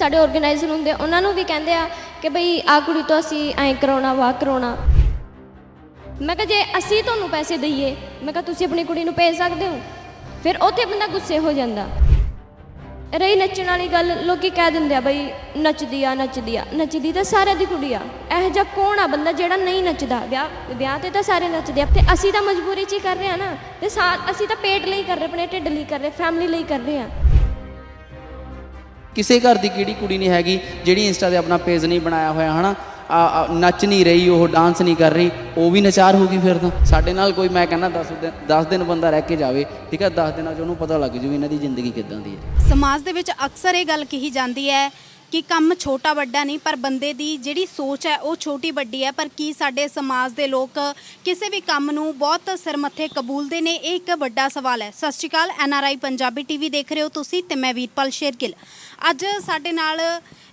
ਸਾਡੇ ਆਰਗੇਨਾਈਜ਼ਰ ਹੁੰਦੇ ਆ, ਉਹਨਾਂ ਨੂੰ ਵੀ ਕਹਿੰਦੇ ਆ ਕਿ ਬਈ ਆ ਕੁੜੀ ਤੋਂ ਅਸੀਂ ਐਂ ਕਰਾਉਣਾ ਵਾ ਕਰਾਉਣਾ। ਮੈਂ ਕਿਹਾ ਜੇ ਅਸੀਂ ਤੁਹਾਨੂੰ ਪੈਸੇ ਦਈਏ ਮੈਂ ਕਿਹਾ ਤੁਸੀਂ ਆਪਣੀ ਕੁੜੀ ਨੂੰ ਭੇਜ ਸਕਦੇ ਹੋ? ਫਿਰ ਉੱਥੇ ਬੰਦਾ ਗੁੱਸੇ ਹੋ ਜਾਂਦਾ। ਰਹੀ ਨੱਚਣ ਵਾਲੀ ਗੱਲ ਲੋਕੀ ਕਹਿ ਦਿੰਦੇ ਆ ਬਈ ਨੱਚਦੀ ਆ ਨੱਚਦੀ ਆ। ਨੱਚਦੀ ਤਾਂ ਸਾਰਿਆਂ ਦੀ ਕੁੜੀ ਆ। ਇਹੋ ਜਿਹਾ ਕੌਣ ਆ ਬੰਦਾ ਜਿਹੜਾ ਨਹੀਂ ਨੱਚਦਾ? ਵਿਆਹ ਵਿਆਹ ਤੇ ਤਾਂ ਸਾਰੇ ਨੱਚਦੇ ਆ ਤੇ ਅਸੀਂ ਤਾਂ ਮਜਬੂਰੀ 'ਚ ਹੀ ਕਰ ਰਹੇ ਆ ਨਾ। ਤੇ ਸਾ- ਅਸੀਂ ਤਾਂ ਪੇਟ ਲਈ ਕਰ ਰਹੇ ਆਪਣੇ ਢਿੱਡ ਲਈ ਕਰ ਰਹੇ ਫੈਮਿਲੀ ਲਈ ਕਰ ਰਹੇ ਆ। ਕਿਸੇ ਘਰ ਦੀ ਕਿਹੜੀ ਕੁੜੀ ਨਹੀਂ ਹੈਗੀ ਜਿਹੜੀ ਇੰਸਟਾ ਤੇ ਆਪਣਾ ਪੇਜ ਨਹੀਂ ਬਣਾਇਆ ਹੋਇਆ ਹਨਾ? ਆ, ਨੱਚ ਨਹੀਂ ਰਹੀ ਉਹ ਡਾਂਸ ਨਹੀਂ ਕਰ ਰਹੀ ਉਹ ਵੀ ਨਚਾਰ ਹੋਗੀ ਫਿਰ ਤਾਂ। ਸਾਡੇ ਨਾਲ ਕੋਈ ਮੈਂ ਕਹਿੰਦਾ 10 ਦਿਨ 10 ਦਿਨ ਬੰਦਾ ਰਹਿ ਕੇ ਜਾਵੇ ਠੀਕ ਹੈ 10 ਦਿਨਾਂ ਚ ਉਹਨੂੰ ਪਤਾ ਲੱਗ ਜੂ ਇਹਨਾਂ ਦੀ ਜ਼ਿੰਦਗੀ ਕਿੱਦਾਂ ਦੀ ਹੈ। ਸਮਾਜ ਦੇ ਵਿੱਚ ਅਕਸਰ ਇਹ ਗੱਲ ਕਹੀ ਜਾਂਦੀ ਹੈ ਕਿ ਕੰਮ ਛੋਟਾ ਵੱਡਾ ਨਹੀਂ, ਪਰ ਬੰਦੇ ਦੀ ਜਿਹੜੀ ਸੋਚ ਹੈ ਉਹ ਛੋਟੀ ਵੱਡੀ ਹੈ। ਪਰ ਕੀ ਸਾਡੇ ਸਮਾਜ ਦੇ ਲੋਕ ਕਿਸੇ ਵੀ ਕੰਮ ਨੂੰ ਬਹੁਤ ਸਿਰ ਮੱਥੇ ਕਬੂਲਦੇ ਨੇ? ਇਹ ਇੱਕ ਵੱਡਾ ਸਵਾਲ ਹੈ। ਸਤਿ ਸ਼੍ਰੀ ਅਕਾਲ, N R I Punjabi TV ਦੇਖ ਰਹੇ ਹੋ ਤੁਸੀਂ ਤੇ ਮੈਂ ਵੀਰਪਾਲ ਸ਼ੇਰਗਿੱਲ। ਅੱਜ ਸਾਡੇ ਨਾਲ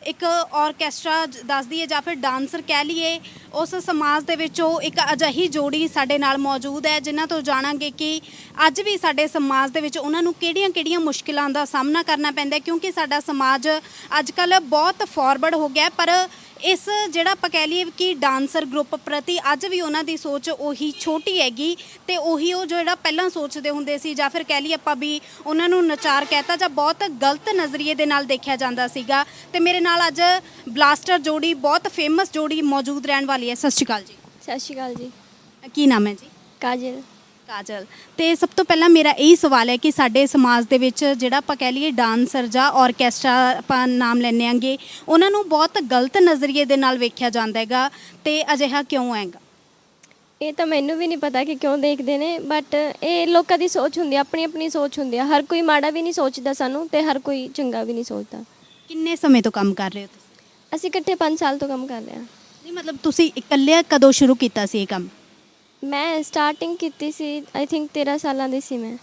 ਇੱਕ ਆਰਕੈਸਟਰਾ ਜ- ਦੱਸਦੀ ਹੈ ਜਾਂ ਫਿਰ ਡਾਂਸਰ ਕਹਿ ਲਈਏ, ਉਸ ਸਮਾਜ ਦੇ ਵਿੱਚ ਉਹ ਇੱਕ ਅਜਿਹੀ ਜੋੜੀ ਸਾਡੇ ਨਾਲ ਮੌਜੂਦ ਹੈ, ਜਿਨ੍ਹਾਂ ਤੋਂ ਜਾਣਾਂਗੇ ਕਿ ਅੱਜ ਵੀ ਸਾਡੇ ਸਮਾਜ ਦੇ ਵਿੱਚ ਉਹਨਾਂ ਨੂੰ ਕਿਹੜੀਆਂ-ਕਿਹੜੀਆਂ ਮੁਸ਼ਕਿਲਾਂ ਦਾ ਸਾਹਮਣਾ ਕਰਨਾ ਪੈਂਦਾ ਕਿਉਂਕਿ ਸਾਡਾ ਸਮਾਜ ਅੱਜ ਕੱਲ ਬਹੁਤ ਫਾਰਵਰਡ ਹੋ ਗਿਆ ਪਰ ਇਸ ਜਿਹੜਾ ਆਪਾਂ ਕਹਿ ਲਈਏ ਕਿ ਡਾਂਸਰ ਗਰੁੱਪ ਪ੍ਰਤੀ ਅੱਜ ਵੀ ਉਹਨਾਂ ਦੀ ਸੋਚ ਉਹੀ ਛੋਟੀ ਹੈਗੀ ਤੇ ਉਹੀ ਉਹ ਜਿਹੜਾ ਪਹਿਲਾਂ ਸੋਚਦੇ ਹੁੰਦੇ ਸੀ ਜਾਂ ਫਿਰ ਕਹਿ ਲਈਏ ਆਪਾਂ ਵੀ ਉਹਨਾਂ ਨੂੰ ਨਚਾਰ ਕਹਿਤਾ ਜਾਂ ਬਹੁਤ ਗਲਤ ਨਜ਼ਰੀਏ ਦੇ ਨਾਲ ਦੇਖਿਆ ਜਾਂਦਾ ਸੀਗਾ। ਤੇ ਮੇਰੇ ਨਾਲ ਅੱਜ ਬਲਾਸਟਰ ਜੋੜੀ ਬਹੁਤ ਫੇਮਸ ਜੋੜੀ ਮੌਜੂਦ ਰਹਿਣ ਵਾਲੀ ਹੈ। ਸਤਿ ਸ਼੍ਰੀ ਅਕਾਲ ਜੀ। ਸਤਿ ਸ਼੍ਰੀ ਅਕਾਲ ਜੀ। ਕੀ ਨਾਮ ਹੈ ਜੀ? ਕਾਜਲ। ਕਾਜਲ। ਤੇ ਸਭ ਤੋਂ ਪਹਿਲਾਂ ਮੇਰਾ ਇਹੀ ਸਵਾਲ ਹੈ ਕਿ ਸਾਡੇ ਸਮਾਜ ਦੇ ਵਿੱਚ ਜਿਹੜਾ ਆਪਾਂ ਕਹਿ ਲਈਏ ਡਾਂਸਰ ਜਾਂ ਆਰਕੈਸਟਰਾ ਆਪਾਂ ਨਾਮ ਲੈਂਦੇ ਆਂਗੇ ਉਹਨਾਂ ਨੂੰ ਬਹੁਤ ਗਲਤ ਨਜ਼ਰੀਏ ਦੇ ਨਾਲ ਵੇਖਿਆ ਜਾਂਦਾ ਹੈਗਾ ਤੇ ਅਜਿਹਾ ਕਿਉਂ ਹੈਗਾ? ਇਹ ਤਾਂ ਮੈਨੂੰ ਵੀ ਨਹੀਂ ਪਤਾ ਕਿ ਕਿਉਂ ਦੇਖਦੇ ਨੇ ਬਟ ਇਹ ਲੋਕਾਂ ਦੀ ਸੋਚ ਹੁੰਦੀ ਆ ਆਪਣੀ ਆਪਣੀ ਸੋਚ ਹੁੰਦੀ ਆ। ਹਰ ਕੋਈ ਮਾੜਾ ਵੀ ਨਹੀਂ ਸੋਚਦਾ ਸਾਨੂੰ ਤੇ ਹਰ ਕੋਈ ਚੰਗਾ ਵੀ ਨਹੀਂ ਸੋਚਦਾ। ਕਿੰਨੇ ਸਮੇਂ ਤੋਂ ਕੰਮ ਕਰ ਰਹੇ ਹੋ ਤੁਸੀਂ? ਅਸੀਂ ਇਕੱਠੇ 5 ਸਾਲ ਤੋਂ ਕੰਮ ਕਰ ਰਹੇ ਹਾਂ। ਨਹੀਂ ਮਤਲਬ ਤੁਸੀਂ ਇਕੱਲੇ ਕਦੋਂ ਸ਼ੁਰੂ ਕੀਤਾ ਸੀ ਇਹ ਕੰਮ? ਮੈਂ ਸਟਾਰਟਿੰਗ ਕੀਤੀ ਸੀ ਆਈ ਥਿੰਕ 13 ਸਾਲਾਂ ਦੀ ਸੀ ਮੈਂ।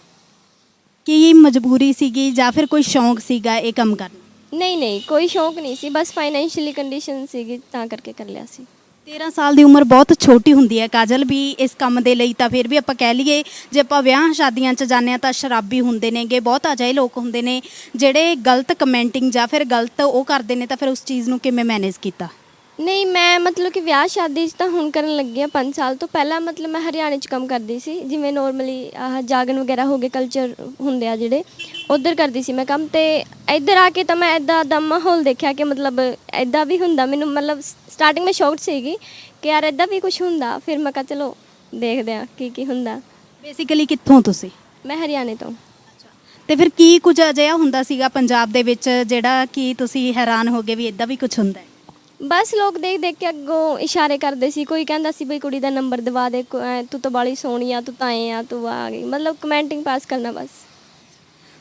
ਕੀ ਇਹ ਮਜਬੂਰੀ ਸੀਗੀ ਜਾਂ ਫਿਰ ਕੋਈ ਸ਼ੌਂਕ ਸੀਗਾ ਇਹ ਕੰਮ ਕਰਨਾ? ਨਹੀਂ ਨਹੀਂ ਕੋਈ ਸ਼ੌਂਕ ਨਹੀਂ ਸੀ ਬਸ ਫਾਈਨੈਂਸ਼ੀਅਲੀ ਕੰਡੀਸ਼ਨ ਸੀਗੀ ਤਾਂ ਕਰਕੇ ਕਰ ਲਿਆ ਸੀ। 13 ਸਾਲ ਦੀ ਉਮਰ ਬਹੁਤ ਛੋਟੀ ਹੁੰਦੀ ਹੈ ਕਾਜਲ ਵੀ ਇਸ ਕੰਮ ਦੇ ਲਈ ਤਾਂ ਫਿਰ ਵੀ ਆਪਾਂ ਕਹਿ ਲਈਏ ਜੇ ਆਪਾਂ ਵਿਆਹ ਸ਼ਾਦੀਆਂ 'ਚ ਜਾਂਦੇ ਹਾਂ ਤਾਂ ਸ਼ਰਾਬੀ ਹੁੰਦੇ ਨੇਗੇ ਬਹੁਤ ਅਜਿਹੇ ਲੋਕ ਹੁੰਦੇ ਨੇ ਜਿਹੜੇ ਗਲਤ ਕਮੈਂਟਿੰਗ ਜਾਂ ਫਿਰ ਗਲਤ ਉਹ ਕਰਦੇ ਨੇ ਤਾਂ ਫਿਰ ਉਸ ਚੀਜ਼ ਨੂੰ ਕਿਵੇਂ ਮੈਨੇਜ ਕੀਤਾ? ਨਹੀਂ ਮੈਂ ਮਤਲਬ ਕਿ ਵਿਆਹ ਸ਼ਾਦੀ 'ਚ ਤਾਂ ਹੁਣ ਕਰਨ ਲੱਗੀ ਆ 5 ਸਾਲ ਤੋਂ। ਪਹਿਲਾਂ ਮਤਲਬ ਮੈਂ ਹਰਿਆਣੇ 'ਚ ਕੰਮ ਕਰਦੀ ਸੀ ਜਿਵੇਂ ਨੋਰਮਲੀ ਆਹ ਜਾਗਨ ਵਗੈਰਾ ਹੋ ਗਏ ਕਲਚਰ ਹੁੰਦੇ ਆ ਜਿਹੜੇ ਉਧਰ ਕਰਦੀ ਸੀ ਮੈਂ ਕੰਮ। ਤੇ ਇੱਧਰ ਆ ਕੇ ਤਾਂ ਮੈਂ ਇਦਾਂ ਦਾ ਮਾਹੌਲ ਦੇਖਿਆ ਕਿ ਮਤਲਬ ਇਦਾਂ ਵੀ ਹੁੰਦਾ। ਮੈਨੂੰ ਮਤਲਬ ਸਟਾਰਟਿੰਗ ਮੈਂ ਸ਼ੌਕਡ ਸੀਗੀ ਕਿ ਯਾਰ ਇਦਾਂ ਵੀ ਕੁਝ ਹੁੰਦਾ। ਫਿਰ ਮੈਂ ਕਿਹਾ ਚਲੋ ਦੇਖਦੇ ਆ ਕੀ ਕੀ ਹੁੰਦਾ। ਬੇਸਿਕਲੀ ਕਿੱਥੋਂ ਤੁਸੀਂ? ਮੈਂ ਹਰਿਆਣੇ ਤੋਂ। ਤੇ ਫਿਰ ਕੀ ਕੁਝ ਅਜਿਹਾ ਹੁੰਦਾ ਸੀਗਾ ਪੰਜਾਬ ਦੇ ਵਿੱਚ ਜਿਹੜਾ ਕਿ ਤੁਸੀਂ ਹੈਰਾਨ ਹੋ ਗਏ ਵੀ ਇਦਾਂ ਵੀ ਕੁਝ ਹੁੰਦਾ ਹੈ? ਬਸ ਲੋਕ ਦੇਖ ਦੇਖ ਕੇ ਅੱਗੋਂ ਇਸ਼ਾਰੇ ਕਰਦੇ ਸੀ ਕੋਈ ਕਹਿੰਦਾ ਸੀ ਬਈ ਕੁੜੀ ਦਾ ਨੰਬਰ ਦਵਾ ਦੇ ਕੋ- ਐਂ ਤੂੰ ਤਾਂ ਬਾਲੀ ਸੋਹਣੀ ਆ ਤੂੰ ਤਾਂ ਐ ਆ ਤੂੰ ਆ ਗਈ। ਮਤਲਬ ਕਮੈਂਟਿੰਗ ਪਾਸ ਕਰਨਾ ਬਸ।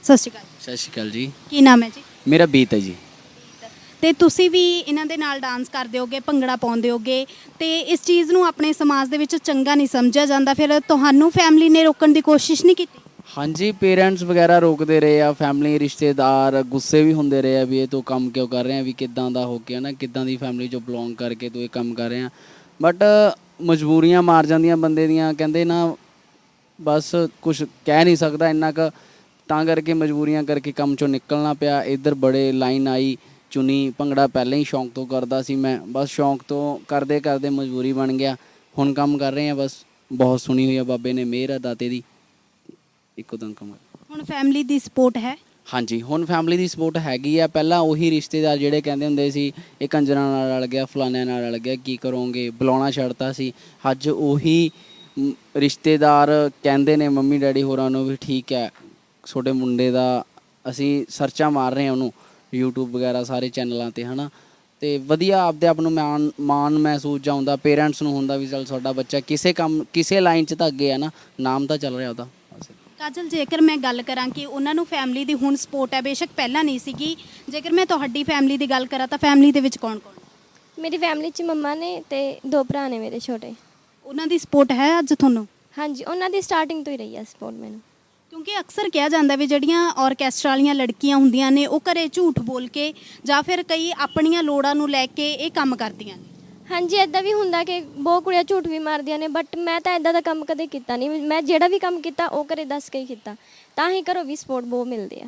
ਸਤਿ ਸ਼੍ਰੀ ਅਕਾਲ। ਸਤਿ ਸ਼੍ਰੀ ਅਕਾਲ ਜੀ। ਕੀ ਨਾਮ ਹੈ ਜੀ? ਮੇਰਾ ਬੀਤ ਹੈ ਜੀ। ਤੇ ਤੁਸੀਂ ਵੀ ਇਹਨਾਂ ਦੇ ਨਾਲ ਡਾਂਸ ਕਰਦੇ ਹੋਗੇ ਭੰਗੜਾ ਪਾਉਂਦੇ ਹੋਗੇ ਤੇ ਇਸ ਚੀਜ਼ ਨੂੰ ਆਪਣੇ ਸਮਾਜ ਦੇ ਵਿੱਚ ਚੰਗਾ ਨਹੀਂ ਸਮਝਿਆ ਜਾਂਦਾ। ਫਿਰ ਤੁਹਾਨੂੰ ਫੈਮਿਲੀ ਨੇ ਰੋਕਣ ਦੀ ਕੋਸ਼ਿਸ਼ ਨਹੀਂ ਕੀਤੀ? ਹਾਂਜੀ ਪੇਰੈਂਟਸ ਵਗੈਰਾ ਰੋਕਦੇ ਰਹੇ ਆ ਫੈਮਿਲੀ ਰਿਸ਼ਤੇਦਾਰ ਗੁੱਸੇ ਵੀ ਹੁੰਦੇ ਰਹੇ ਆ ਵੀ ਇਹ ਤੂੰ ਕੰਮ ਕਿਉਂ ਕਰ ਰਿਹਾ, ਵੀ ਕਿੱਦਾਂ ਦਾ ਹੋ ਕੇ ਨਾ ਕਿੱਦਾਂ ਦੀ ਫੈਮਿਲੀ ਚੋਂ ਬਿਲੋਂਗ ਕਰਕੇ ਤੂੰ ਇਹ ਕੰਮ ਕਰ ਰਿਹਾ। ਬਟ ਮਜਬੂਰੀਆਂ ਮਾਰ ਜਾਂਦੀਆਂ ਬੰਦੇ ਦੀਆਂ, ਕਹਿੰਦੇ ਨਾ, ਬਸ ਕੁਝ ਕਹਿ ਨਹੀਂ ਸਕਦਾ, ਇੰਨਾ ਕੁ ਤਾਂ ਕਰਕੇ ਮਜਬੂਰੀਆਂ ਕਰਕੇ ਕੰਮ ਚੋਂ ਨਿਕਲਣਾ ਪਿਆ। ਇੱਧਰ ਬੜੇ ਲਾਈਨ ਆਈ ਚੁਣੀ ਭੰਗੜਾ ਪਹਿਲਾਂ ਹੀ ਸ਼ੌਂਕ ਤੋਂ ਕਰਦਾ ਸੀ ਮੈਂ, ਬਸ ਸ਼ੌਂਕ ਤੋਂ ਕਰਦੇ ਕਰਦੇ ਮਜਬੂਰੀ ਬਣ ਗਿਆ। ਹੁਣ ਕੰਮ ਕਰ ਰਹੇ ਆ, ਬਸ ਬਹੁਤ ਸੁਣੀ ਹੋਈ ਆ ਬਾਬੇ ਨੇ, ਮਿਹਰ ਆ ਦਾਤੇ ਦੀ। ਇੱਕੋ ਦਮ ਕਮਰ ਹੁਣ ਫੈਮਿਲੀ ਦੀ ਸਪੋਰਟ ਹੈ? ਹਾਂਜੀ ਹੁਣ ਫੈਮਿਲੀ ਦੀ ਸਪੋਰਟ ਹੈਗੀ ਆ। ਪਹਿਲਾਂ ਉਹੀ ਰਿਸ਼ਤੇਦਾਰ ਜਿਹੜੇ ਕਹਿੰਦੇ ਹੁੰਦੇ ਸੀ ਇਹ ਕੰਜਰਾਂ ਨਾਲ ਰਲ ਗਿਆ ਫਲਾਨਿਆਂ ਨਾਲ ਰਲ ਗਿਆ ਕੀ ਕਰੋਗੇ? ਬੁਲਾਉਣਾ ਛੱਡਤਾ ਸੀ। ਅੱਜ ਉਹੀ ਮ, ਰਿਸ਼ਤੇਦਾਰ ਕਹਿੰਦੇ ਨੇ ਮੰਮੀ ਡੈਡੀ ਹੋਰਾਂ ਨੂੰ ਵੀ ਠੀਕ ਹੈ ਛੋਟੇ ਮੁੰਡੇ ਦਾ ਅਸੀਂ ਸਰਚਾਂ ਮਾਰ ਰਹੇ ਹਾਂ ਉਹਨੂੰ YouTube ਵਗੈਰਾ ਸਾਰੇ ਚੈਨਲਾਂ ਤੇ ਹਨਾ? ਤੇ ਵਧੀਆ ਆਪਦੇ ਆਪ ਨੂੰ ਮਾਣ ਮਾਣ ਮਹਿਸੂਸ ਜਾਉਂਦਾ ਪੇਰੈਂਟਸ ਨੂੰ ਹੁੰਦਾ ਵੀ ਚਲ ਸਾਡਾ ਬੱਚਾ ਕਿਸੇ ਕੰਮ ਕਿਸੇ ਲਾਈਨ 'ਚ ਤਾਂ ਅੱਗੇ ਆ ਨਾ ਨਾਮ ਤਾਂ ਚੱਲ ਰਿਹਾ ਉਹਦਾ। ਕਾਜਲ ਜੇਕਰ ਮੈਂ ਗੱਲ ਕਰਾਂ ਕਿ ਉਹਨਾਂ ਨੂੰ ਫੈਮਿਲੀ ਦੀ ਹੁਣ ਸਪੋਰਟ ਹੈ ਬੇਸ਼ੱਕ ਪਹਿਲਾਂ ਨਹੀਂ ਸੀਗੀ ਜੇਕਰ ਮੈਂ ਤੁਹਾਡੀ ਫੈਮਿਲੀ ਦੀ ਗੱਲ ਕਰਾਂ ਤਾਂ ਫੈਮਿਲੀ ਦੇ ਵਿੱਚ ਕੌਣ ਕੌਣ ਮੇਰੀ ਫੈਮਿਲੀ 'ਚ ਮੰਮਾ ਨੇ ਤੇ ਦੋ ਭਰਾ ਨੇ ਮੇਰੇ ਛੋਟੇ। ਉਹਨਾਂ ਦੀ ਸਪੋਰਟ ਹੈ ਅੱਜ ਤੁਹਾਨੂੰ? ਹਾਂਜੀ ਉਹਨਾਂ ਦੀ ਸਟਾਰਟਿੰਗ ਤੋਂ ਹੀ ਰਹੀ ਆ ਸਪੋਰਟ ਮੈਨੂੰ। ਕਿਉਂਕਿ ਅਕਸਰ ਕਿਹਾ ਜਾਂਦਾ ਵੀ ਜਿਹੜੀਆਂ ਆਰਕੈਸਟਰਾ ਵਾਲੀਆਂ ਲੜਕੀਆਂ ਹੁੰਦੀਆਂ ਨੇ ਉਹ ਘਰੇ ਝੂਠ ਬੋਲ ਕੇ ਜਾਂ ਫਿਰ ਕਈ ਆਪਣੀਆਂ ਲੋੜਾਂ ਨੂੰ ਲੈ ਕੇ ਇਹ ਕੰਮ ਕਰਦੀਆਂ ਨੇ। ਹਾਂਜੀ ਐਦਾਂ ਵੀ ਹੁੰਦਾ ਕਿ ਬਹੁਤ ਕੁੜੀਆਂ ਝੂਠ ਵੀ ਮਾਰਦੀਆਂ ਨੇ ਬਟ ਮੈਂ ਤਾਂ ਐਦਾਂ ਦਾ ਕੰਮ ਕਦੇ ਕੀਤਾ ਨਹੀਂ। ਮੈਂ ਜਿਹੜਾ ਵੀ ਕੰਮ ਕੀਤਾ ਉਹ ਘਰੇ ਦੱਸ ਕੇ ਹੀ ਕੀਤਾ। ਤਾਂ ਹੀ ਘਰੋਂ ਵੀ ਸਪੋਰਟ ਬਹੁਤ ਮਿਲਦੀ ਆ।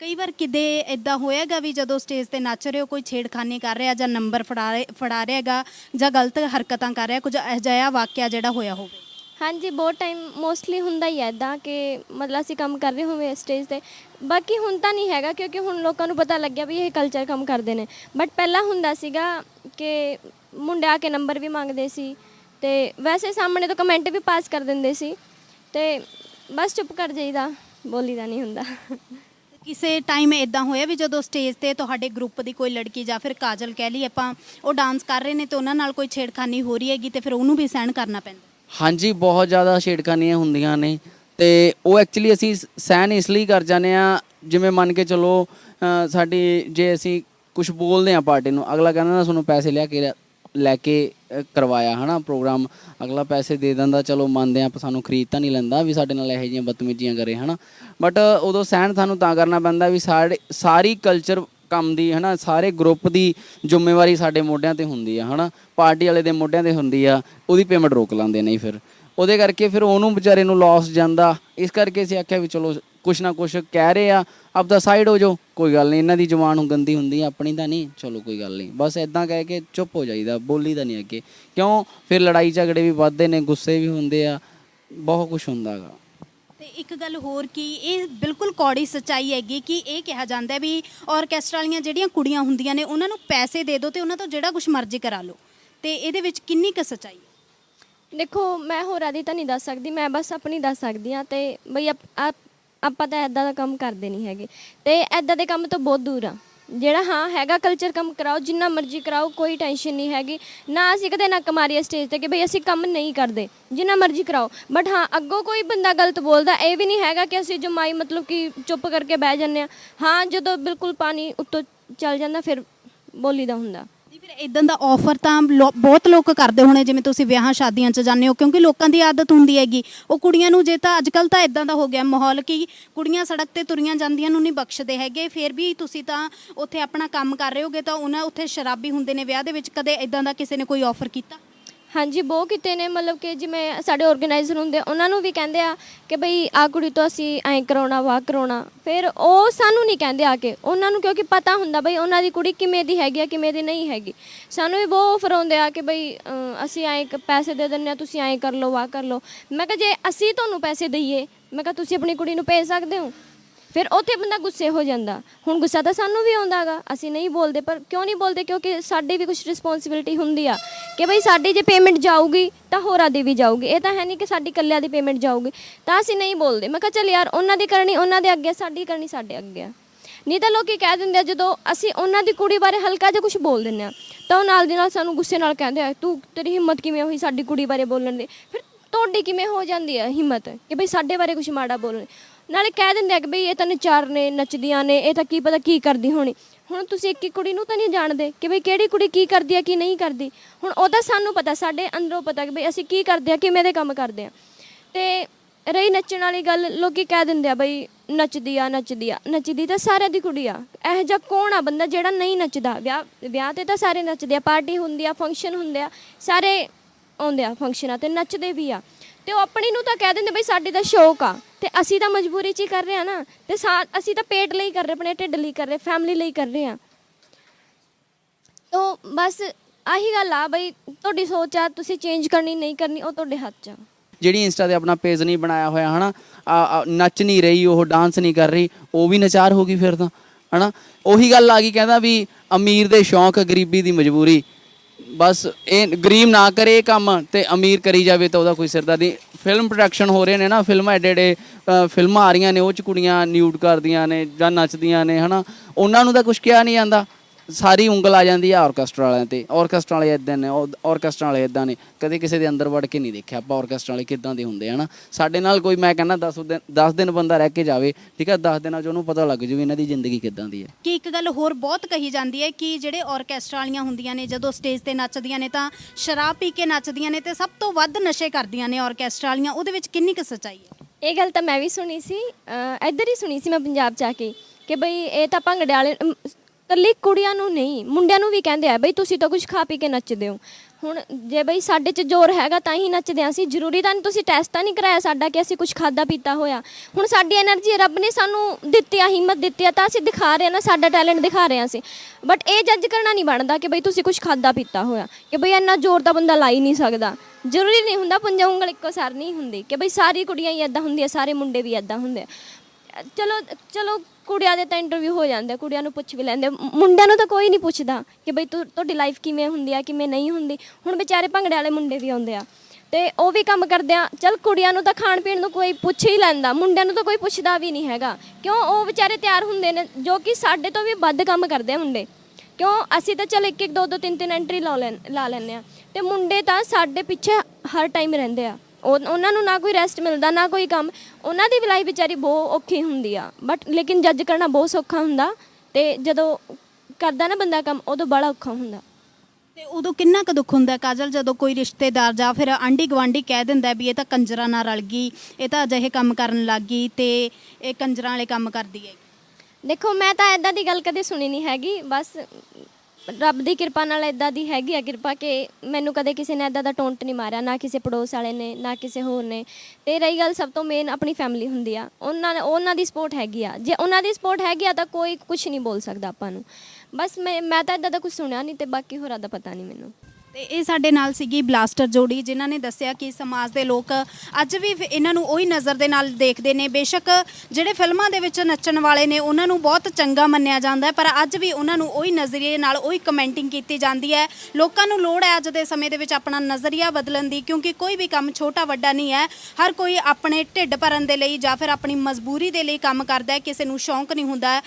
ਕਈ ਵਾਰ ਕਿਤੇ ਇਦਾਂ ਹੋਏਗਾ ਵੀ ਜਦੋਂ ਸਟੇਜ ਤੇ ਨੱਚ ਰਹੇ ਹੋ ਕੋਈ ਛੇੜਖਾਨੀ ਕਰ ਰਿਹਾ ਜਾਂ ਨੰਬਰ ਫੜਾ ਰਿਹਾ- ਫੜਾ ਰਿਹਾਗਾ ਜਾਂ ਗਲਤ ਹਰਕਤਾਂ ਕਰ ਰਿਹਾ ਕੁਝ ਅਜਿਹਾ ਵਾਕਿਆ ਜਿਹੜਾ ਹੋਇਆ ਹੋਵੇ? ਹਾਂਜੀ ਬਹੁਤ ਟਾਈਮ ਮੋਸਟਲੀ ਹੁੰਦਾ ਹੀ ਹੈ ਇਦਾਂ ਕਿ ਮਤਲਬ ਅਸੀਂ ਕੰਮ ਕਰ ਰਹੇ ਹੋਵੇ ਸਟੇਜ ਤੇ। ਬਾਕੀ ਹੁਣ ਤਾਂ ਨਹੀਂ ਹੈਗਾ ਕਿਉਂਕਿ ਹੁਣ ਲੋਕਾਂ ਨੂੰ ਪਤਾ ਲੱਗਿਆ ਵੀ ਇਹ ਕਲਚਰ ਕੰਮ ਕਰਦੇ ਨੇ। ਬਟ ਪਹਿਲਾਂ ਹੁੰਦਾ ਸੀਗਾ ਕਿ ਮੁੰਡੇ ਆ ਕੇ ਨੰਬਰ ਵੀ ਮੰਗਦੇ ਸੀ ਤੇ ਵੈਸੇ ਸਾਹਮਣੇ ਤੋਂ ਕਮੈਂਟ ਵੀ ਪਾਸ ਕਰ ਦਿੰਦੇ ਸੀ ਤੇ ਬਸ ਚੁੱਪ ਕਰ ਜਾਈਦਾ ਬੋਲੀਦਾ ਨਹੀਂ ਹੁੰਦਾ। ਕਿਸੇ ਟਾਈਮ ਇਦਾਂ ਹੋਇਆ ਵੀ ਜਦੋਂ ਸਟੇਜ ਤੇ ਤੁਹਾਡੇ ਗਰੁੱਪ ਦੀ ਕੋਈ ਲੜਕੀ ਜਾਂ ਫਿਰ ਕਾਜਲ ਕਹਿ ਲਈ ਆਪਾਂ ਉਹ ਡਾਂਸ ਕਰ ਰਹੇ ਨੇ ਤੇ ਉਹਨਾਂ ਨਾਲ ਕੋਈ ਛੇੜਖਾਨੀ ਹੋ ਰਹੀ ਹੈਗੀ ਤੇ ਫਿਰ ਉਹਨੂੰ ਵੀ ਸਹਿਣ ਕਰਨਾ ਪੈਂਦਾ? ਹਾਂਜੀ ਬਹੁਤ ਜ਼ਿਆਦਾ ਛੇੜਖਾਨੀਆਂ ਹੁੰਦੀਆਂ ਨੇ ਤੇ ਉਹ ਐਕਚੁਅਲੀ ਅਸੀਂ ਸ- ਸਹਿਨ ਇਸ ਲਈ ਕਰ ਜਾਂਦੇ ਆ ਜਿਵੇਂ ਮੰਨ ਕੇ ਚਲੋ ਸਾਡੀ ਜੇ ਅਸੀਂ ਕੁਝ ਬੋਲਦੇ ਆ ਪਾਰਟੀ ਨੂੰ ਅਗਲਾ ਕਹਿੰਦਾ ਨਾ ਤੁਹਾਨੂੰ ਪੈਸੇ ਲਿਆ ਕੇ ਲੈ- ਕੇ ਅ, ਕਰਵਾਇਆ ਹਨਾ ਪ੍ਰੋਗਰਾਮ। ਅਗਲਾ ਪੈਸੇ ਦੇ ਦਿੰਦਾ ਚਲੋ ਮੰਨਦੇ ਆ ਆਪਾਂ ਸਾਨੂੰ ਖਰੀਦ ਤਾਂ ਨਹੀਂ ਲੈਂਦਾ ਵੀ ਸਾਡੇ ਨਾਲ ਇਹੋ ਜਿਹੀਆਂ ਬਦਤਮੀਜ਼ੀਆਂ ਕਰੇ ਹਨਾ। ਬਟ ਉਦੋਂ ਸਹਿਣ ਸਾਨੂੰ ਤਾਂ ਕਰਨਾ ਪੈਂਦਾ ਵੀ ਸਾਡੇ ਸਾਰੀ ਕਲਚਰ ਕੰਮ ਦੀ ਹਨਾ ਸਾਰੇ ਗਰੁੱਪ ਦੀ ਜ਼ਿੰਮੇਵਾਰੀ ਸਾਡੇ ਮੋਢਿਆਂ ਤੇ ਹੁੰਦੀ ਆ ਹਨਾ। ਪਾਰਟੀ ਵਾਲੇ ਦੇ ਮੋਢਿਆਂ ਤੇ ਹੁੰਦੀ ਆ ਉਹਦੀ ਪੇਮੈਂਟ ਰੋਕ ਲਾਂਦੇ ਨਹੀਂ ਫਿਰ। ਉਹਦੇ ਕਰਕੇ ਫਿਰ ਉਹਨੂੰ ਵਿਚਾਰੇ ਨੂੰ ਲਾਸ ਜਾਂਦਾ। ਇਸ ਕਰਕੇ ਅਸੀਂ ਆਖਿਆ ਵੀ ਚਲੋ ਕੁਛ ਨਾ ਕੁਛ ਕਹਿ ਰਹੇ ਆ ਆਪਦਾ ਸਾਈਡ ਹੋ ਜਾਓ। ਕੋਈ ਗੱਲ ਨਹੀਂ ਇਹਨਾਂ ਦੀ ਜ਼ੁਬਾਨ ਹੁਣ ਗੰਦੀ ਹੁੰਦੀ ਆ ਆਪਣੀ ਤਾਂ ਨਹੀਂ। ਚਲੋ ਕੋਈ ਗੱਲ ਨਹੀਂ। ਬਸ ਇਦਾਂ ਕਹਿ ਕੇ ਚੁੱਪ ਹੋ ਜਾਈਦਾ ਬੋਲੀ ਦਾ ਨਹੀਂ ਅੱਗੇ। ਕਿਉਂ? ਫਿਰ ਲੜਾਈ ਝਗੜੇ ਵੀ ਵੱਧਦੇ ਨੇ ਗੁੱਸੇ ਵੀ ਹੁੰਦੇ ਆ ਬਹੁਤ ਕੁਝ ਹੁੰਦਾਗਾ ਤੇ ਇੱਕ ਗੱਲ ਹੋਰ ਕੀ ਇਹ ਬਿਲਕੁਲ ਕੌੜੀ ਸੱਚਾਈ ਹੈਗੀ ਕਿ ਇਹ ਕਿਹਾ ਜਾਂਦਾ ਹੈ ਵੀ ਆਰਕੈਸਟਰਾ ਵਾਲੀਆਂ ਜਿਹੜੀਆਂ ਕੁੜੀਆਂ ਹੁੰਦੀਆਂ ਨੇ ਉਹਨਾਂ ਨੂੰ ਪੈਸੇ ਦੇ ਦਿਓ ਤੇ ਉਹਨਾਂ ਤੋਂ ਜਿਹੜਾ ਕੁਝ ਮਰਜ਼ੀ ਕਰਾ ਲਓ। ਤੇ ਇਹਦੇ ਵਿੱਚ ਕਿੰਨੀ ਕੁ ਸੱਚਾਈ ਹੈ? ਦੇਖੋ ਮੈਂ ਹੋਰਾਂ ਦੀ ਤਾਂ ਨਹੀਂ ਦੱਸ ਸਕਦੀ ਮੈਂ ਬਸ ਆਪਣੀ ਦੱਸ ਸਕਦੀ ਆ ਤੇ ਬਈ ਆਪ- ਆਪ- ਆਪਾਂ ਤਾਂ ਐਦਾਂ ਦਾ ਕੰਮ ਕਰਦੇ ਨਹੀਂ ਹੈਗੇ। ਤੇ ਐਦਾਂ ਦੇ ਕੰਮ ਤੋਂ ਬਹੁਤ ਦੂਰ ਆ। ਜਿਹੜਾ ਹਾਂ ਹੈਗਾ ਕਲਚਰ ਕੰਮ ਕਰਾਓ, ਜਿੰਨਾ ਮਰਜ਼ੀ ਕਰਾਓ, ਕੋਈ ਟੈਨਸ਼ਨ ਨਹੀਂ ਹੈਗੀ। ਨਾ ਅਸੀਂ ਕਦੇ ਨਾ ਕਮਾਰੀਏ ਸਟੇਜ ਤੇ ਕਿ ਬਈ ਅਸੀਂ ਕੰਮ ਨਹੀਂ ਕਰਦੇ, ਜਿੰਨਾ ਮਰਜ਼ੀ ਕਰਾਓ। ਬਟ ਹਾਂ, ਅੱਗੋਂ ਕੋਈ ਬੰਦਾ ਗਲਤ ਬੋਲਦਾ, ਇਹ ਵੀ ਨਹੀਂ ਹੈਗਾ ਕਿ ਅਸੀਂ ਜਮਾਈ ਮਤਲਬ ਕਿ ਚੁੱਪ ਕਰਕੇ ਬਹਿ ਜੰਨੇ ਆ। ਹਾਂ, ਜਦੋਂ ਬਿਲਕੁਲ ਪਾਣੀ ਉੱਤੋਂ ਚੱਲ ਜਾਂਦਾ, ਫਿਰ ਬੋਲੀ ਦਾ ਹੁੰਦਾ। ਫਿਰ ਇਦਾਂ ਦਾ ਆਫਰ ਤਾਂ ਲੋ- ਬਹੁਤ ਲੋਕ ਕਰਦੇ ਹੋਣੇ, ਜਿਵੇਂ ਤੁਸੀਂ ਵਿਆਹਾਂ ਸ਼ਾਦੀਆਂ 'ਚ ਜਾਂਦੇ ਹੋ, ਕਿਉਂਕਿ ਲੋਕਾਂ ਦੀ ਆਦਤ ਹੁੰਦੀ ਹੈਗੀ। ਉਹ ਕੁੜੀਆਂ ਨੂੰ ਜੇ ਤਾਂ ਅੱਜਕੱਲ ਤਾਂ ਇਦਾਂ ਦਾ ਹੋ ਗਿਆ ਮਾਹੌਲ ਕਿ ਕੁੜੀਆਂ ਸੜਕ ਤੇ ਤੁਰੀਆਂ ਜਾਂਦੀਆਂ ਨੂੰ ਨਹੀਂ ਬਖਸ਼ਦੇ ਹੈਗੇ, ਫਿਰ ਵੀ ਤੁਸੀਂ ਤਾਂ ਉੱਥੇ ਆਪਣਾ ਕੰਮ ਕਰ ਰਹੇ ਹੋਗੇ ਤਾਂ ਉਹਨਾਂ ਉੱਥੇ ਸ਼ਰਾਬੀ ਹੁੰਦੇ ਨੇ ਵਿਆਹ ਦੇ ਵਿੱਚ, ਕਦੇ ਇਦਾਂ ਦਾ ਕਿਸੇ ਨੇ ਕੋਈ ਆਫਰ ਕੀਤਾ? ਹਾਂਜੀ ਬਹੁਤ ਕਿਤੇ ਨੇ ਮਤਲਬ ਕਿ ਜਿਵੇਂ ਸਾਡੇ ਆਰਗੇਨਾਈਜ਼ਰ ਹੁੰਦੇ ਉਹਨਾਂ ਨੂੰ ਵੀ ਕਹਿੰਦੇ ਆ ਕਿ ਬਈ ਆ ਕੁੜੀ ਤੋਂ ਅਸੀਂ ਐਂ ਕਰਾਉਣਾ ਵਾ ਕਰਾਉਣਾ। ਫਿਰ ਉਹ ਸਾਨੂੰ ਨਹੀਂ ਕਹਿੰਦੇ ਆ ਕੇ। ਉਹਨਾਂ ਨੂੰ ਕਿਉਂਕਿ ਪਤਾ ਹੁੰਦਾ ਬਈ ਉਹਨਾਂ ਦੀ ਕੁੜੀ ਕਿਵੇਂ ਦੀ ਹੈਗੀ ਆ ਕਿਵੇਂ ਦੀ ਨਹੀਂ ਹੈਗੀ। ਸਾਨੂੰ ਵੀ ਬਹੁਤ ਆਫਰ ਆਉਂਦੇ ਆ ਕਿ ਬਈ ਅ, ਅਸੀਂ ਐਂ ਕ- ਪੈਸੇ ਦੇ ਦਿੰਨੇ ਆ ਤੁਸੀਂ ਐਂ ਕਰ ਲਓ ਵਾ ਕਰ ਲਓ। ਮੈਂ ਕਿਹਾ ਜੇ ਅਸੀਂ ਤੁਹਾਨੂੰ ਪੈਸੇ ਦਈਏ ਮੈਂ ਕਿਹਾ ਤੁਸੀਂ ਆਪਣੀ ਕੁੜੀ ਨੂੰ ਭੇਜ ਸਕਦੇ ਹੋ? ਫਿਰ ਉੱਥੇ ਬੰਦਾ ਗੁੱਸੇ ਹੋ ਜਾਂਦਾ। ਹੁਣ ਗੁੱਸਾ ਤਾਂ ਸਾਨੂੰ ਵੀ ਆਉਂਦਾਗਾ, ਅਸੀਂ ਨਹੀਂ ਬੋਲਦੇ, ਪਰ ਕਿਉਂ ਨਹੀਂ ਬੋਲਦੇ? ਕਿਉਂਕਿ ਸਾਡੀ ਵੀ ਕੁਝ ਰਿਸਪੌਂਸਿਬਿਲਟੀ ਹੁੰਦੀ ਆ ਕਿ ਬਈ ਸਾਡੀ ਜੇ ਪੇਮੈਂਟ ਜਾਊਗੀ, ਤਾਂ ਹੋਰਾਂ ਦੀ ਵੀ ਜਾਊਗੀ। ਇਹ ਤਾਂ ਹੈ ਨਹੀਂ ਕਿ ਸਾਡੀ ਇਕੱਲਿਆਂ ਦੀ ਪੇਮੈਂਟ ਜਾਊਗੀ। ਤਾਂ ਅਸੀਂ ਨਹੀਂ ਬੋਲਦੇ। ਮੈਂ ਕਿਹਾ ਚੱਲ ਯਾਰ, ਉਹਨਾਂ ਦੀ ਕਰਨੀ, ਉਹਨਾਂ ਦੇ ਅੱਗੇ ਸਾਡੀ ਕਰਨੀ, ਸਾਡੇ ਅੱਗੇ ਆ। ਨਹੀਂ ਤਾਂ ਲੋਕੀ ਕਹਿ ਦਿੰਦੇ ਆ, ਜਦੋਂ ਅਸੀਂ ਉਹਨਾਂ ਦੀ ਕੁੜੀ ਬਾਰੇ ਹਲਕਾ ਜਿਹਾ ਕੁਝ ਬੋਲ ਦਿੰਦੇ ਆ, ਤਾਂ ਉਹ ਨਾਲ ਦੀ ਨਾਲ ਸਾਨੂੰ ਗੁੱਸੇ ਨਾਲ ਕਹਿੰਦੇ ਆ, ਤੂੰ, ਤੇਰੀ ਹਿੰਮਤ ਕਿਵੇਂ ਹੋਈ ਸਾਡੀ ਕੁੜੀ ਬਾਰੇ ਬੋਲਣ ਦੀ? ਫਿਰ ਤੁਹਾਡੀ ਕਿਵੇਂ ਹੋ ਜਾਂਦੀ ਹੈ ਹਿੰਮਤ ਕਿ ਬਈ ਸਾਡੇ ਬਾਰੇ ਕੁਝ ਮਾੜਾ ਬੋਲਣ ਨਾਲੇ ਕਹਿ ਦਿੰਦੇ ਆ ਕਿ ਬਈ ਇਹ ਤਾਂ ਨਚਾਰ ਨੇ, ਨੱਚਦੀਆਂ ਨੇ, ਇਹ ਤਾਂ ਕੀ ਪਤਾ ਕੀ ਕਰਦੀ ਹੋਣੀ। ਹੁਣ ਤੁਸੀਂ ਇੱਕ ਇੱਕ ਕੁੜੀ ਨੂੰ ਤਾਂ ਨਹੀਂ ਜਾਣਦੇ ਕਿ ਬਈ ਕਿਹੜੀ ਕੁੜੀ ਕੀ ਕਰਦੀ ਆ, ਕੀ ਨਹੀਂ ਕਰਦੀ। ਹੁਣ ਉਹ ਤਾਂ ਸਾਨੂੰ ਪਤਾ, ਸਾਡੇ ਅੰਦਰੋਂ ਪਤਾ ਕਿ ਬਈ ਅਸੀਂ ਕੀ ਕਰਦੇ ਆ, ਕਿਵੇਂ ਦੇ ਕੰਮ ਕਰਦੇ ਆ। ਤੇ ਰਹੀ ਨੱਚਣ ਵਾਲੀ ਗੱਲ, ਲੋਕੀ ਕਹਿ ਦਿੰਦੇ ਆ ਬਈ ਨੱਚਦੀ ਆ ਨੱਚਦੀ ਆ। ਨੱਚਦੀ ਤਾਂ ਸਾਰਿਆਂ ਦੀ ਕੁੜੀ ਆ। ਇਹੋ ਜਿਹਾ ਕੌਣ ਆ ਬੰਦਾ ਜਿਹੜਾ ਨਹੀਂ ਨੱਚਦਾ? ਵਿਆਹ ਵਿਆਹ ਤੇ ਤਾਂ ਸਾਰੇ ਨੱਚਦੇ ਆ, ਪਾਰਟੀ ਹੁੰਦੀ ਆ ਫੰਕਸ਼ਨ ਹੁੰਦੇ ਆ, ਸਾਰੇ ਆਉਂਦੇ ਆ ਫੰਕਸ਼ਨਾਂ ਤੇ ਨੱਚਦੇ ਵੀ ਆ। ਤੇ ਉਹ ਆਪਣੀ ਨੂੰ ਤਾਂ ਕਹਿ ਦਿੰਦੇ ਬਈ ਸਾਡੀ ਤਾਂ ਸ਼ੌਕ ਆ, ਤੇ ਅਸੀਂ ਤਾਂ ਮਜਬੂਰੀ 'ਚ ਹੀ ਕਰ ਰਹੇ ਆ ਨਾ, ਤੇ ਸਾ- ਅਸੀਂ ਤਾਂ ਪੇਟ ਲਈ ਕਰ ਰਹੇ, ਆਪਣੇ ਢਿੱਡ ਲਈ ਕਰ ਰਹੇ ਫੈਮਿਲੀ ਲਈ ਕਰ ਰਹੇ ਆ। ਤੋ ਬਸ ਆਹੀ ਗੱਲ ਆ ਬਈ, ਤੁਹਾਡੀ ਸੋਚ ਆ, ਤੁਸੀਂ ਚੇਂਜ ਕਰਨੀ, ਨਹੀਂ ਕਰਨੀ, ਉਹ ਤੁਹਾਡੇ ਹੱਥ 'ਚ ਆ। ਜਿਹੜੀ ਇੰਸਟਾ ਤੇ ਆਪਣਾ ਪੇਜ ਨਹੀਂ ਬਣਾਇਆ ਹੋਇਆ, ਹਨਾ, ਆ- ਆ, ਨੱਚ ਨਹੀਂ ਰਹੀ, ਉਹ ਡਾਂਸ ਨਹੀਂ ਕਰ ਰਹੀ, ਉਹ ਵੀ ਨਚਾਰ ਹੋ ਗਈ ਫਿਰ ਤਾਂ, ਹਨਾ। ਉਹੀ ਗੱਲ ਆ ਗਈ ਕਹਿੰਦਾ ਵੀ ਅਮੀਰ ਦੇ ਸ਼ੌਂਕ, ਗਰੀਬੀ ਦੀ ਮਜਬੂਰੀ। ਬਸ ਇਹ ਗਰੀਬ ਨਾ ਕਰੇ ਇਹ ਕੰਮ ਤੇ ਅਮੀਰ ਕਰੀ ਜਾਵੇ ਤਾਂ ਉਹਦਾ ਕੋਈ ਸਿਰਦਾ ਨਹੀਂ। ਫਿਲਮ ਪ੍ਰੋਡਕਸ਼ਨ ਹੋ ਰਹੇ ਨੇ ਨਾ ਫਿਲਮਾਂ ਐਡੇ ਐਡੇ ਅ, ਫਿਲਮਾਂ ਆ ਰਹੀਆਂ ਨੇ ਉਹ ਚ ਕੁੜੀਆਂ ਨਿਊਡ ਕਰਦੀਆਂ ਨੇ ਜਾਂ ਨੱਚਦੀਆਂ ਨੇ ਹਨਾ? ਉਹਨਾਂ ਨੂੰ ਤਾਂ ਕੁਝ ਕਿਹਾ ਨਹੀਂ ਜਾਂਦਾ। ਸਾਰੀ ਉਂਗਲ ਆ ਜਾਂਦੀ ਆ ਆਰਕੈਸਟਰਾ ਵਾਲਿਆਂ ਤੇ। ਆਰਕੈਸਟਰਾ ਵਾਲੇ ਇਦਾਂ ਨੇ ਆਰਕੈਸਟਰਾ ਵਾਲੇ ਇਦਾਂ ਨੇ। ਕਦੇ ਕਿਸੇ ਦੇ ਅੰਦਰ ਵੜ ਕੇ ਨਹੀਂ ਦੇਖਿਆ ਆਪਾਂ ਆਰਕੈਸਟਰਾ ਵਾਲੇ ਕਿਦਾਂ ਦੇ ਹੁੰਦੇ ਆ ਨਾ ਸਾਡੇ ਨਾਲ ਕੋਈ ਮੈਂ ਕਹਿੰਦਾ 10 ਦਿਨ 10 ਦਿਨ ਬੰਦਾ ਰਹਿ ਕੇ ਜਾਵੇ ਠੀਕ ਹੈ 10 ਦਿਨਾਂ ਚ ਉਹਨੂੰ ਪਤਾ ਲੱਗ ਜੂ ਵੀ ਇਹਨਾਂ ਦੀ ਜ਼ਿੰਦਗੀ ਕਿਦਾਂ ਦੀ ਹੈ। ਕਿ ਇੱਕ ਗੱਲ ਹੋਰ ਬਹੁਤ ਕਹੀ ਜਾਂਦੀ ਹੈ ਕਿ ਜਿਹੜੇ ਆਰਕੈਸਟਰਾ ਵਾਲੀਆਂ ਹੁੰਦੀਆਂ ਨੇ ਜਦੋਂ ਸਟੇਜ ਤੇ ਨੱਚਦੀਆਂ ਨੇ ਤਾਂ ਸ਼ਰਾਬ ਪੀ ਕੇ ਨੱਚਦੀਆਂ ਨੇ ਤੇ ਸਭ ਤੋਂ ਵੱਧ ਨਸ਼ੇ ਕਰਦੀਆਂ ਨੇ ਆਰਕੈਸਟਰਾ ਵਾਲੀਆਂ। ਉਹਦੇ ਵਿੱਚ ਕਿੰਨੀ ਕੁ ਸੱਚਾਈ ਹੈ? ਇਹ ਗੱਲ ਤਾਂ ਮੈਂ ਵੀ ਸੁਣੀ ਸੀ ਇੱਧਰ ਹੀ ਸੁਣੀ ਸੀ ਮੈਂ ਪੰਜਾਬ ਚ ਆ ਕੇ ਕਿ ਬਈ ਇਹ ਤਾਂ ਭੰਗੜੇ ਵਾਲੇ ਇਕੱਲੀ ਕੁੜੀਆਂ ਨੂੰ ਨਹੀਂ, ਮੁੰਡਿਆਂ ਨੂੰ ਵੀ ਕਹਿੰਦੇ ਆ, ਬਈ ਤੁਸੀਂ ਤਾਂ ਕੁਝ ਖਾ ਪੀ ਕੇ ਨੱਚਦੇ ਹੋ। ਹੁਣ ਜੇ ਬਈ ਸਾਡੇ 'ਚ ਜ਼ੋਰ ਹੈਗਾ ਤਾਂ ਹੀ ਨੱਚਦੇ ਆ ਅਸੀਂ, ਜ਼ਰੂਰੀ ਤਾਂ ਨਹੀਂ ਤੁਸੀਂ ਟੈਸਟ ਤਾਂ ਨਹੀਂ ਕਰਾਇਆ ਸਾਡਾ ਕਿ ਅਸੀਂ ਕੁਝ ਖਾਦਾ ਪੀਤਾ ਹੋਇਆ। ਹੁਣ ਸਾਡੀ એનર્ਜੀ ਰੱਬ ਨੇ ਸਾਨੂੰ ਦਿੱਤੀ ਆ ਹਿੰਮਤ ਦਿੱਤੀ ਆ, ਤਾਂ ਅਸੀਂ ਦਿਖਾ ਰਹੇ ਆ ਨਾ, ਸਾਡਾ ਟੈਲੈਂਟ ਦਿਖਾ ਰਹੇ ਆ ਅਸੀਂ। ਬਟ ਇਹ ਜੱਜ ਕਰਨਾ ਨਹੀਂ ਬਣਦਾ ਕਿ ਬਈ ਤੁਸੀਂ ਕੁਝ ਖਾਦਾ ਪੀਤਾ ਹੋਇਆ, ਕਿ ਬਈ ਇੰਨਾ ਜ਼ੋਰ ਤਾਂ ਬੰਦਾ ਲਾ ਹੀ ਨਹੀਂ ਸਕਦਾ। ਜ਼ਰੂਰੀ ਨਹੀਂ ਹੁੰਦਾ ਪੰਜਾਂ ਉਂਗਲ ਇੱਕੋ ਸਾਰ ਨਹੀਂ ਹੁੰਦੀ, ਕਿ ਬਈ ਸਾਰੀ ਕੁੜੀਆਂ ਹੀ ਐਦਾਂ ਹੁੰਦੀਆਂ, ਸਾਰੇ ਮੁੰਡੇ ਵੀ ਐਦਾਂ ਹੁੰਦੇ ਆ। ਚਲੋ ਚਲੋ ਕੁੜੀਆਂ ਦੇ ਤਾਂ ਇੰਟਰਵਿਊ ਹੋ ਜਾਂਦੇ ਕੁੜੀਆਂ ਨੂੰ ਪੁੱਛ ਵੀ ਲੈਂਦੇ ਮੁੰਡਿਆਂ ਨੂੰ ਤਾਂ ਕੋਈ ਨਹੀਂ ਪੁੱਛਦਾ ਕਿ ਬਈ ਤੂੰ, ਤੁਹਾਡੀ ਲਾਈਫ ਕਿਵੇਂ ਹੁੰਦੀ ਆ, ਕਿਵੇਂ ਨਹੀਂ ਹੁੰਦੀ। ਹੁਣ ਵਿਚਾਰੇ ਭੰਗੜੇ ਵਾਲੇ ਮੁੰਡੇ ਵੀ ਆਉਂਦੇ ਆ। ਤੇ ਉਹ ਵੀ ਕੰਮ ਕਰਦੇ ਆ। ਚਲ ਕੁੜੀਆਂ ਨੂੰ ਤਾਂ ਖਾਣ ਪੀਣ ਨੂੰ ਕੋਈ ਪੁੱਛ ਹੀ ਲੈਂਦਾ, ਮੁੰਡਿਆਂ ਨੂੰ ਤਾਂ ਕੋਈ ਪੁੱਛਦਾ ਵੀ ਨਹੀਂ ਹੈਗਾ। ਕਿਉਂ ਉਹ ਵਿਚਾਰੇ ਤਿਆਰ ਹੁੰਦੇ ਨੇ, ਜੋ ਕਿ ਸਾਡੇ ਤੋਂ ਵੀ ਵੱਧ ਕੰਮ ਕਰਦੇ ਆ ਮੁੰਡੇ। ਕਿਉਂ ਅਸੀਂ ਤਾਂ ਚਲ ਇੱਕ ਇੱਕ ਦੋ ਦੋ ਤਿੰਨ ਤਿੰਨ ਐਂਟਰੀ ਲਾ ਲੈਂ, ਲਾ ਲੈਂਦੇ ਆ। ਤੇ ਮੁੰਡੇ ਤਾਂ ਸਾਡੇ ਪਿੱਛੇ ਹਰ ਟਾਈਮ ਰਹਿੰਦੇ ਆ। ਉਹ- ਉਹਨਾਂ ਨੂੰ ਨਾ ਕੋਈ ਰੈਸਟ ਮਿਲਦਾ ਨਾ ਕੋਈ ਕੰਮ। ਉਹਨਾਂ ਦੀ ਵੀ ਲਾਈਫ ਵਿਚਾਰੀ ਬਹੁਤ ਔਖੀ ਹੁੰਦੀ ਆ। ਬਟ ਲੇਕਿਨ ਜੱਜ ਕਰਨਾ ਬਹੁਤ ਸੌਖਾ ਹੁੰਦਾ ਤੇ ਜਦੋਂ ਕਰਦਾ ਨਾ ਬੰਦਾ ਕੰਮ ਉਦੋਂ ਬੜਾ ਔਖਾ ਹੁੰਦਾ। ਤੇ ਉਦੋਂ ਕਿੰਨਾ ਕੁ ਦੁੱਖ ਹੁੰਦਾ? ਹੈ, ਕਾਜਲ ਜਦੋਂ ਕੋਈ ਰਿਸ਼ਤੇਦਾਰ ਜਾਂ ਫਿਰ ਆਂਢੀ ਗਵਾਂਢੀ ਕਹਿ ਦਿੰਦਾ ਹੈ ਵੀ ਇਹ ਤਾਂ ਕੰਜਰਾਂ ਨਾਲ ਰਲ ਗਈ ਇਹ ਤਾਂ ਅਜਿਹੇ ਕੰਮ ਕਰਨ ਲੱਗ ਗਈ ਤੇ ਇਹ ਕੰਜਰਾਂ ਵਾਲੇ ਕੰਮ ਕਰਦੀ ਹੈ ਦੇਖੋ ਮੈਂ ਤਾਂ ਐਦਾਂ ਦੀ ਗੱਲ ਕਦੇ ਸੁਣੀ ਨਹੀਂ ਹੈਗੀ। ਬਸ ਰੱਬ ਦੀ ਕਿਰਪਾ ਨਾਲ ਐਦਾਂ ਦੀ ਹੈਗੀ ਆ ਕਿਰਪਾ ਕਿ ਮੈਨੂੰ ਕਦੇ ਕਿਸੇ ਨੇ ਐਦਾਂ ਦਾ ਟੋਂਟ ਨਹੀਂ ਮਾਰਿਆ, ਨਾ ਕਿਸੇ ਪੜੋਸ ਵਾਲੇ ਨੇ, ਨਾ ਕਿਸੇ ਹੋਰ ਨੇ। ਤੇ ਰਹੀ ਗੱਲ ਸਭ ਤੋਂ ਮੇਨ ਆਪਣੀ ਫੈਮਿਲੀ ਹੁੰਦੀ ਆ। ਉਹਨਾਂ ਉਹਨਾਂ ਦੀ ਸਪੋਰਟ ਹੈਗੀ ਆ। ਜੇ ਉਹਨਾਂ ਦੀ ਸਪੋਰਟ ਹੈਗੀ ਆ ਤਾਂ ਕੋਈ ਕੁਝ ਨਹੀਂ ਬੋਲ ਸਕਦਾ ਆਪਾਂ ਨੂੰ। ਬਸ ਮੈਂ ਮੈਂ ਤਾਂ ਐਦਾਂ ਦਾ ਕੁਝ ਸੁਣਿਆ ਨਹੀਂ ਤੇ ਬਾਕੀ ਹੋਰਾਂ ਦਾ ਪਤਾ ਨਹੀਂ ਮੈਨੂੰ। ਤੇ ਇਹ ਸਾਡੇ ਨਾਲ ਸੀਗੀ ਬਲਾਸਟਰ ਜੋੜੀ, ਜਿਨ੍ਹਾਂ ਨੇ ਦੱਸਿਆ ਕਿ ਸਮਾਜ ਦੇ ਲੋਕ ਅੱਜ ਵੀ ਫਿਰ ਇਹਨਾਂ ਨੂੰ ਉਹੀ ਨਜ਼ਰ ਦੇ ਨਾਲ ਦੇਖਦੇ ਨੇ। ਬੇਸ਼ੱਕ ਜਿਹੜੇ ਫਿਲਮਾਂ ਦੇ ਵਿੱਚ ਨੱਚਣ ਵਾਲੇ ਨੇ, ਉਹਨਾਂ ਨੂੰ ਬਹੁਤ ਚੰਗਾ ਮੰਨਿਆ ਜਾਂਦਾ ਹੈ, ਪਰ ਅੱਜ ਵੀ ਉਹਨਾਂ ਨੂੰ ਉਹੀ ਨਜ਼ਰੀਏ ਨਾਲ ਉਹੀ ਕਮੈਂਟਿੰਗ ਕੀਤੀ ਜਾਂਦੀ ਹੈ। ਲੋਕਾਂ ਨੂੰ ਲੋੜ ਹੈ ਅੱਜ ਦੇ ਸਮੇਂ ਦੇ ਵਿੱਚ ਆਪਣਾ ਨਜ਼ਰੀਆ ਬਦਲਣ ਦੀ, ਕਿਉਂਕਿ ਕੋਈ ਵੀ ਕੰਮ ਛੋਟਾ ਵੱਡਾ ਨਹੀਂ ਹੈ। ਹਰ ਕੋਈ ਆਪਣੇ ਢਿੱਡ ਭਰਨ ਦੇ ਲਈ ਜਾਂ ਫਿਰ ਆਪਣੀ ਮਜਬੂਰੀ ਦੇ ਲਈ ਕੰਮ ਕਰਦਾ ਹੈ, ਕਿਸੇ ਨੂੰ ਸ਼ੌਂਕ ਨਹੀਂ ਹੁੰਦਾ।